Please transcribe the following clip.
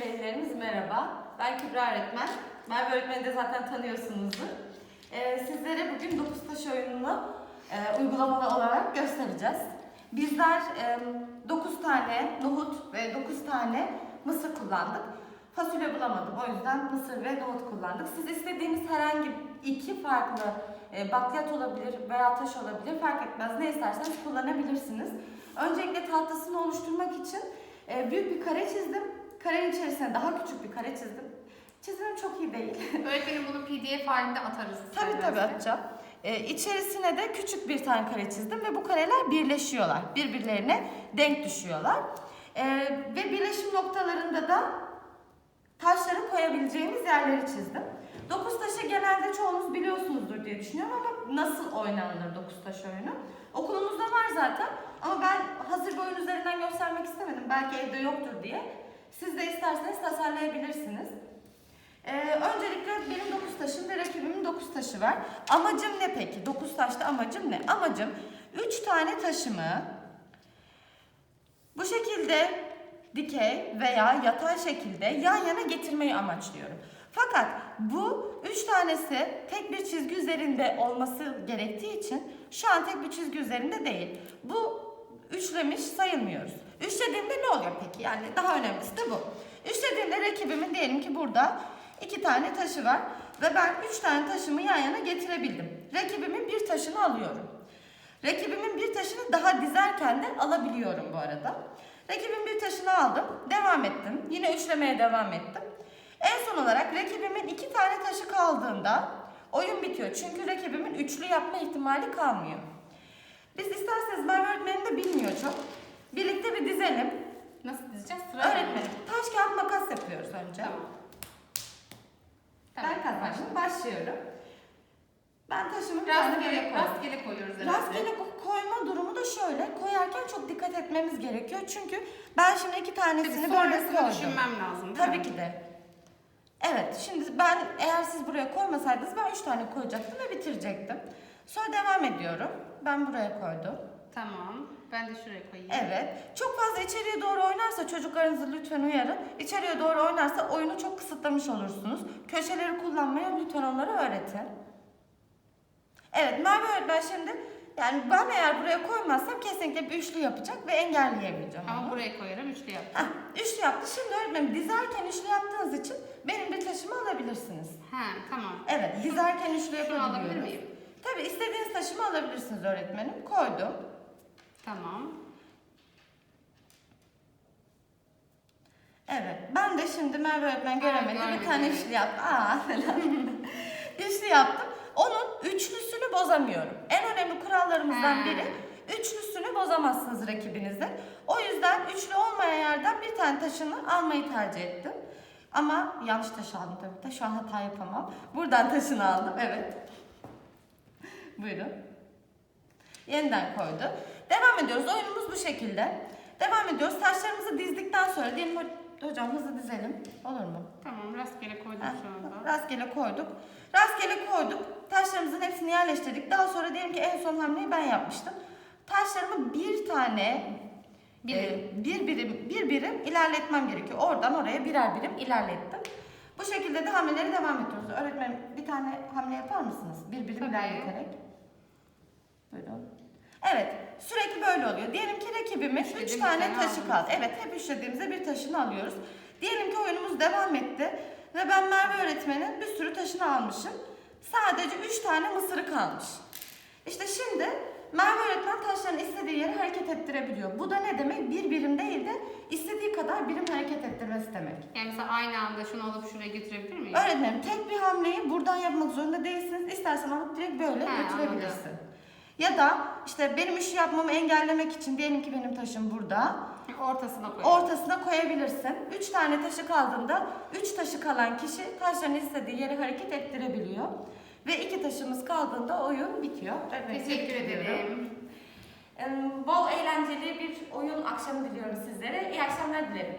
velilerimiz merhaba. Ben Kübra öğretmen. Merve öğretmeni de zaten tanıyorsunuzdur. Ee, sizlere bugün dokuz taş oyununu e, uygulamalı olarak göstereceğiz. Bizler 9 tane nohut ve 9 tane mısır kullandık. Fasulye bulamadım o yüzden mısır ve nohut kullandık. Siz istediğiniz herhangi iki farklı e, bakliyat olabilir veya taş olabilir fark etmez. Ne isterseniz kullanabilirsiniz. Öncelikle tahtasını oluşturmak için e, büyük bir kare çizdim. Karenin içerisine daha küçük bir kare çizdim. Çizimim çok iyi değil. Öğretmenim bunu PDF halinde atarız. tabii tabii atacağım. E, içerisine de küçük bir tane kare çizdim ve bu kareler birleşiyorlar. Birbirlerine denk düşüyorlar. E, ve birleşim noktalarında da taşları koyabileceğimiz yerleri çizdim. Dokuz taşı genelde çoğunuz biliyorsunuzdur diye düşünüyorum ama nasıl oynanılır dokuz taş oyunu? Okulumuzda var zaten ama ben hazır bir oyun üzerinden göstermek istemedim. Belki evde yoktur diye. Siz de isterseniz tasarlayabilirsiniz. Ee, öncelikle benim dokuz taşım ve rakibimin dokuz taşı var. Amacım ne peki? Dokuz taşta amacım ne? Amacım üç tane taşımı bu şekilde dikey veya yatay şekilde yan yana getirmeyi amaçlıyorum. Fakat bu üç tanesi tek bir çizgi üzerinde olması gerektiği için şu an tek bir çizgi üzerinde değil. Bu üçlemiş sayılmıyoruz. Üçlediğimde ne oluyor peki? Yani daha önemlisi de bu. Üçlediğimde rakibimin diyelim ki burada iki tane taşı var ve ben üç tane taşımı yan yana getirebildim. Rakibimin bir taşını alıyorum. Rakibimin bir taşını daha dizerken de alabiliyorum bu arada. Rakibimin bir taşını aldım, devam ettim. Yine üçlemeye devam ettim. En son olarak rakibimin iki tane taşı kaldığında oyun bitiyor. Çünkü rakibimin üçlü yapma ihtimali kalmıyor. Biz isterseniz Merve öğretmenim de bilmiyor dizelim. Nasıl dizeceğiz? Sıra? Öğretmenim taş kağıt makas yapıyoruz önce. Tamam. Ben kazandım. Başlıyorum. Ben taşımı bir tane böyle Rastgele, koydum. rastgele koyuyoruz herhalde. Rastgele ko- koyma durumu da şöyle. Koyarken çok dikkat etmemiz gerekiyor. Çünkü ben şimdi iki tanesini Tabii böyle sonrasını koydum. düşünmem lazım değil Tabii mi? ki de. Evet, şimdi ben eğer siz buraya koymasaydınız ben üç tane koyacaktım ve bitirecektim. Sonra devam ediyorum. Ben buraya koydum. Tamam. Ben de şuraya koyayım. Evet. Çok fazla içeriye doğru oynarsa çocuklarınızı lütfen uyarın. İçeriye doğru oynarsa oyunu çok kısıtlamış olursunuz. Köşeleri kullanmayı lütfen onlara öğretin. Evet Merve öğretmen şimdi yani ben eğer buraya koymazsam kesinlikle bir üçlü yapacak ve engelleyemeyeceğim Ama onu. buraya koyarım. Üçlü yap. Heh, üçlü yaptı. Şimdi öğretmenim dizerken üçlü yaptığınız için benim bir taşımı alabilirsiniz. Ha tamam. Evet dizerken üçlü Şunu yapabiliyoruz. alabilir miyim? Tabii istediğiniz taşımı alabilirsiniz öğretmenim. Koydum. Tamam. Evet. Ben de şimdi Merve öğretmen göremedi. bir tane üçlü yaptı. Aa falan. üçlü yaptım. Onun üçlüsünü bozamıyorum. En önemli kurallarımızdan biri üçlüsünü bozamazsınız rakibinizin. O yüzden üçlü olmayan yerden bir tane taşını almayı tercih ettim. Ama yanlış taş aldım tabii de. Şu an hata yapamam. Buradan taşını aldım. Evet. Buyurun. Yeniden koydu. Devam ediyoruz. Oyunumuz bu şekilde. Devam ediyoruz. Taşlarımızı dizdikten sonra diyelim ho- hocam hızlı dizelim. Olur mu? Tamam. Rastgele koydum Heh, şu anda. Rastgele koyduk. Rastgele koyduk. Taşlarımızın hepsini yerleştirdik. Daha sonra diyelim ki en son hamleyi ben yapmıştım. Taşlarımı bir tane Bir e, bir birim bir birim ilerletmem gerekiyor. Oradan oraya birer birim ilerlettim. Bu şekilde de hamleleri devam ediyoruz. Öğretmenim bir tane hamle yapar mısınız? Bir birim Tabii. ilerleterek. Buyurun. Evet, sürekli böyle oluyor. Diyelim ki Üçlediğim 3 bir tane taşı kaldı. Evet, hep üçlediğimizde bir taşını alıyoruz. Diyelim ki oyunumuz devam etti ve ben Merve öğretmenin bir sürü taşını almışım. Sadece 3 tane mısırı kalmış. İşte şimdi Merve öğretmen taşların istediği yere hareket ettirebiliyor. Bu da ne demek? Bir birim değil de istediği kadar birim hareket ettirmesi demek. Yani mesela aynı anda şunu alıp şuraya götürebilir miyim? Öğretmenim tek bir hamleyi buradan yapmak zorunda değilsiniz. İstersen alıp direkt böyle He, götürebilirsin. Ya da işte benim işi yapmamı engellemek için diyelim ki benim taşım burada. Ortasına koyayım. Ortasına koyabilirsin. Üç tane taşı kaldığında üç taşı kalan kişi taşların istediği yere hareket ettirebiliyor. Ve iki taşımız kaldığında oyun bitiyor. Evet, Teşekkür ederim. Bol eğlenceli bir oyun akşamı diliyorum sizlere. İyi akşamlar dilerim.